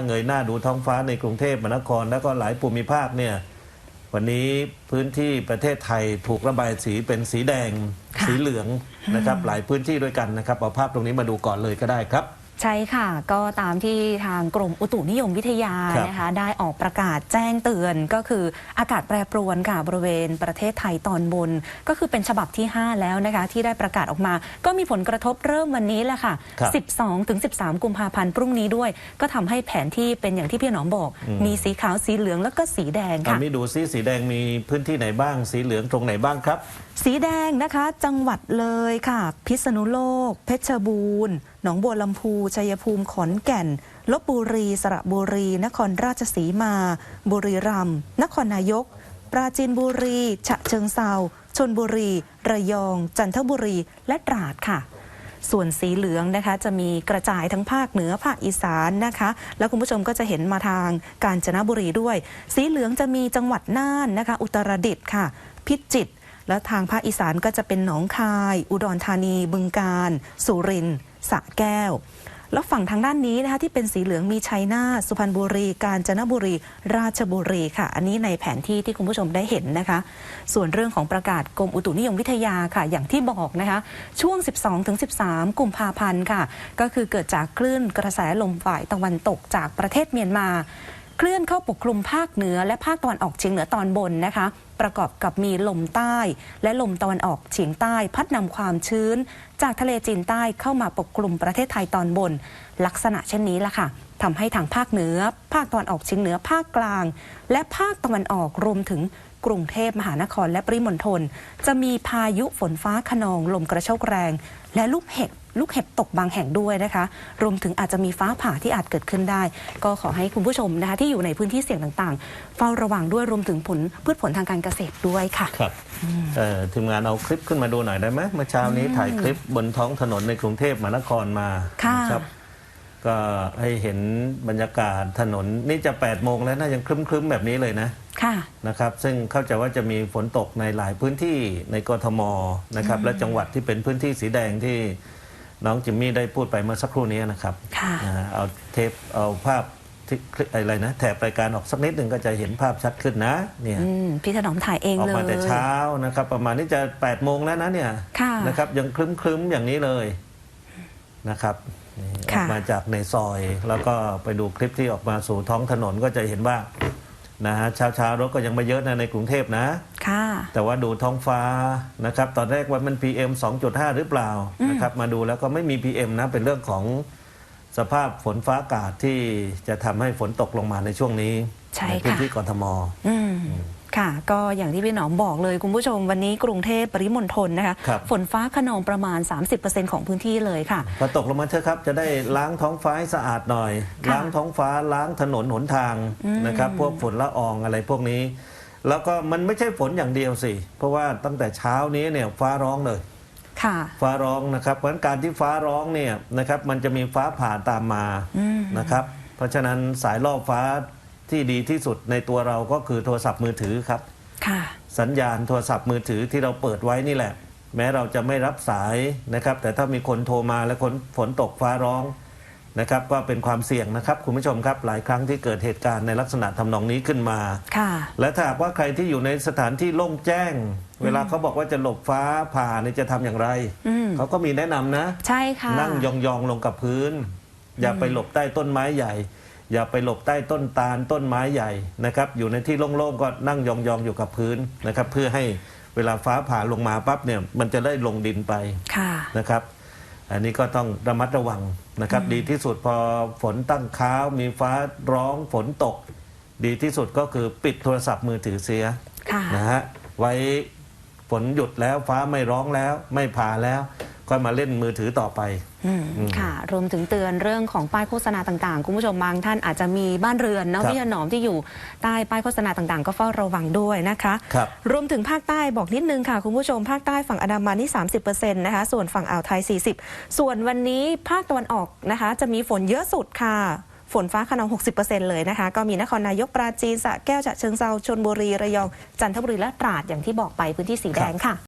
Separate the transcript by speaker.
Speaker 1: เงยหน้าดูท้องฟ้าในกรุงเทพมหานคร และก็หลายภูมิภาคเนี่ยวันนี้พื้นที่ประเทศไทยถูกระบายสีเป็นสีแดง สีเหลืองนะครับหลายพื้นที่ด้วยกันนะครับเอาภาพตรงนี้มาดูก่อนเลยก็ได้ครับ
Speaker 2: ใช่ค่ะ ก็ตามที่ทางกรมอุตุนิยมวิทยา
Speaker 1: ครับ
Speaker 2: นะคะได้ออกประกาศแจ้งเตือนก็คืออากาศแปรปรวนค่ะบริเวณประเทศไทยตอนบน ก็คือเป็นฉบับที่ 5 แล้วนะคะที่ได้ประกาศออกมา ก็มีผลกระทบเริ่มวันนี้แหละค่ะ
Speaker 1: ครับ
Speaker 2: 12ถึง13 กุมภาพันธ์พรุ่งนี้ด้วย ก็ทำให้แผนที่เป็นอย่างที่พี่หนอมบอก มีสีขาวสีเหลืองแล้วก็สีแดง
Speaker 1: อัน
Speaker 2: ค่ะ
Speaker 1: นี้ดูซิสีแดงมีพื้นที่ไหนบ้าง สีเหลืองตรงไหนบ้างครับ
Speaker 2: สีแดงนะคะ จังหวัดเลยค่ะ พิษณุโลก เพชรบูรณ์ หนองบัวลำพูชัยภูมิขอนแก่นลบบุรี สระบุรี นครราชสีมา บุรีรัมย์นครนายก ปราจีนบุรี ฉะเชิงเซาชนบุรี ระยอง จันทบุรี และตราดค่ะส่วนสีเหลืองนะคะจะมีกระจายทั้งภาคเหนือภาคอีสานนะคะ แล้วคุณผู้ชมก็จะเห็นมาทางกาญจนบุรีด้วย สีเหลืองจะมีจังหวัดน่านนะคะ อุตรดิตถ์ค่ะ พิจิตรแล้วทางภาคอีสานก็จะเป็นหนองคาย อุดรธานี บึงกาฬสุรินทร์ สะแก้ว แล้วฝั่งทางด้านนี้นะคะที่เป็นสีเหลืองมีชัยนาทสุพรรณบุรี กาญจนบุรี ราชบุรีค่ะ อันนี้ในแผนที่ที่คุณผู้ชมได้เห็นนะคะ ส่วนเรื่องของประกาศกรมอุตุนิยมวิทยาค่ะ อย่างที่บอกนะคะ ช่วง 12-13 กุมภาพันธ์ค่ะ ก็คือเกิดจากคลื่นกระแสลมฝ่ายตะวันตกจากประเทศเมียนมา เคลื่อนเข้าปกคลุมภาคเหนือและภาคตะวันออกเฉียงเหนือตอนบนนะคะ ประกอบกับมีลมใต้ และลมตะวันออกเฉียงใต้ พัดนำความชื้น จากทะเลจีนใต้เข้ามาปกคลุมประเทศไทยตอนบน ลักษณะเช่นนี้ละค่ะทำให้ทางภาคเหนือ ภาคตะวันออกเฉียงเหนือภาคกลาง และภาคตะวันออกรวมถึงกรุงเทพมหานครและปริมณฑลจะมีพายุฝนฟ้าขนองลมกระโชกแรง และลูกเห็บ ลูกเห็บตกบางแห่งด้วยนะคะ รวมถึงอาจจะมีฟ้าผ่าที่อาจเกิดขึ้นได้ ก็ขอให้คุณผู้ชมนะคะที่อยู่ในพื้นที่เสี่ยงต่างๆ เฝ้าระวังด้วยรวมถึงผลพืชผลทางการเกษตรด้วยค่ะ
Speaker 1: ครับเอ่อทีมงานเอาคลิปขึ้นมาดูหน่อยได้ไหมเมื่อเช้านี้ถ่ายคลิปบนท้องถนนในกรุงเทพมหานครมา
Speaker 2: ค่ะ
Speaker 1: นะครับ ก็ให้เห็นบรรยากาศถนนนี่จะ8ปดโมงแล้วนะยังครึ้มๆแบบนี้เลยนะ
Speaker 2: ค่ะ
Speaker 1: นะครับซึ่งเข้าใจว่าจะมีฝนตกในหลายพื้นที่ในกทมนะครับและจังหวัดที่เป็นพื้นที่สีแดงที่ น้องจิมมี่ได้พูดไปเมื่อสักครู่นี้นะครับ
Speaker 2: ค่ะ
Speaker 1: นะฮะเอาเทปเอาภาพที่อะไรนะ แถบรายการออกสักนิดหนึ่งก็จะเห็นภาพชัดขึ้นนะเนี่ย
Speaker 2: อืมพี่ถนอมถ่ายเอง
Speaker 1: ออก
Speaker 2: เลย
Speaker 1: มาแต่เช้านะครับ ประมาณนี้จะ8ปดโมงแล้วนะเนี่ย
Speaker 2: ค่ะ
Speaker 1: นะครับยังคลึ้มๆอย่างนี้เลยนะครับนี่อ
Speaker 2: ค่ะ
Speaker 1: อกมาจากในซอย แล้วก็ไปดูคลิปที่ออกมาสู่ท้องถนนก็จะเห็นว่า นะฮะเช้าเช้าๆรถก็ยังไม่เยอะนะในกรุงเทพนะ
Speaker 2: ค่ะ
Speaker 1: แต่ว่าดูท้องฟ้านะครับ ตอนแรกว่ามัน PM 2.5 หรือเปล่านะครับ มาดูแล้วก็ไม่มี PM นะ เป็นเรื่องของสภาพฝนฟ้าอากาศที่จะทำให้ฝนตกลงมาในช่วงนี้
Speaker 2: ใช่
Speaker 1: พื้น
Speaker 2: ค่ะ
Speaker 1: ที่กทม
Speaker 2: อืม ค่ะ ก็อย่างที่พี่หนอมบอกเลยคุณผู้ชมวันนี้กรุงเทพปริมณฑลนะคะ
Speaker 1: ครับ
Speaker 2: ฝนฟ้าขนองประมาณ 30%ของพื้นที่เลยค่ะ
Speaker 1: พอตกลงมาเถอะครับ จะได้ล้างท้องฟ้าให้สะอาดหน่อย
Speaker 2: ค่ะ
Speaker 1: ล้างท้องฟ้าล้างถนนหนทางนะครับ พวกฝุ่นละอองอะไรพวกนี้ แล้วก็มันไม่ใช่ฝนอย่างเดียวสิ เพราะว่าตั้งแต่เช้านี้เนี่ยฟ้าร้องเลย
Speaker 2: ค่ะ
Speaker 1: ฟ้าร้องนะครับ เพราะฉะนั้นการที่ฟ้าร้องเนี่ยนะครับมันจะมีฟ้าผ่าตามมา
Speaker 2: อืม
Speaker 1: นะครับ เพราะฉะนั้นสายล่อฟ้า ที่ดีที่สุดในตัวเราก็คือโทรศัพท์มือถือครับ
Speaker 2: ค่ะ
Speaker 1: สัญญาณโทรศัพท์มือถือที่เราเปิดไว้นี่แหละ แม้เราจะไม่รับสายนะครับ แต่ถ้ามีคนโทรมาและคนฝนตกฟ้าร้องนะครับก็เป็นความเสี่ยงนะครับคุณผู้ชมครับหลายครั้งที่เกิดเหตุการณ์ในลักษณะทำนองนี้ขึ้นมา
Speaker 2: ค่ะ
Speaker 1: และถ้าหากว่าใครที่อยู่ในสถานที่โล่งแจ้ง เวลาเขาบอกว่าจะหลบฟ้าผ่าเนี่ยจะทำอย่างไร
Speaker 2: อืม
Speaker 1: เขาก็มีแนะนำนะ
Speaker 2: ใช่ค่ะ
Speaker 1: นั่งยองๆลงกับพื้น อย่าไปหลบใต้ต้นไม้ใหญ่ อย่าไปหลบใต้ต้นตาลต้นไม้ใหญ่นะครับ อยู่ในที่โล่งๆก็นั่งยองๆอยู่กับพื้นนะครับ เพื่อให้เวลาฟ้าผ่าลงมาปั๊บเนี่ยมันจะได้ลงดินไป
Speaker 2: ค่ะ
Speaker 1: นะครับ อันนี้ก็ต้องระมัดระวังนะครับ ดีที่สุดพอฝนตั้งค้าวมีฟ้าร้องฝนตก ดีที่สุดก็คือปิดโทรศัพท์มือถือเสีย
Speaker 2: ค่ะ
Speaker 1: นะฮะไว้ฝนหยุดแล้วฟ้าไม่ร้องแล้วไม่ผ่าแล้ว ก็มาเล่นมือถือต่อไป
Speaker 2: อืมค่ะ รวมถึงเตือนเรื่องของป้ายโฆษณาต่างๆ คุณผู้ชมบางท่านอาจจะมีบ้านเรือนเนาะ
Speaker 1: ครับ
Speaker 2: พี่ถนอมที่อยู่ใต้ป้ายโฆษณาต่างๆ ก็เฝ้าระวังด้วยนะคะ
Speaker 1: ครับ
Speaker 2: รวมถึงภาคใต้บอกนิดนึงค่ะ คุณผู้ชมภาคใต้ฝั่งอันดามันนี่ 30%นะคะส่วนฝั่งอ่าวไทย 40 ส่วนวันนี้ภาคตะวันออกนะคะ จะมีฝนเยอะสุดค่ะฝนฟ้าขนอง 60%เลยนะคะ ก็มีนครนายกปราจีนสระแก้วฉะเชิงเซาชนบุรี ระยอง จันทบุรีและตราดอย่างที่บอกไปพื้นที่สีแดงค่ะ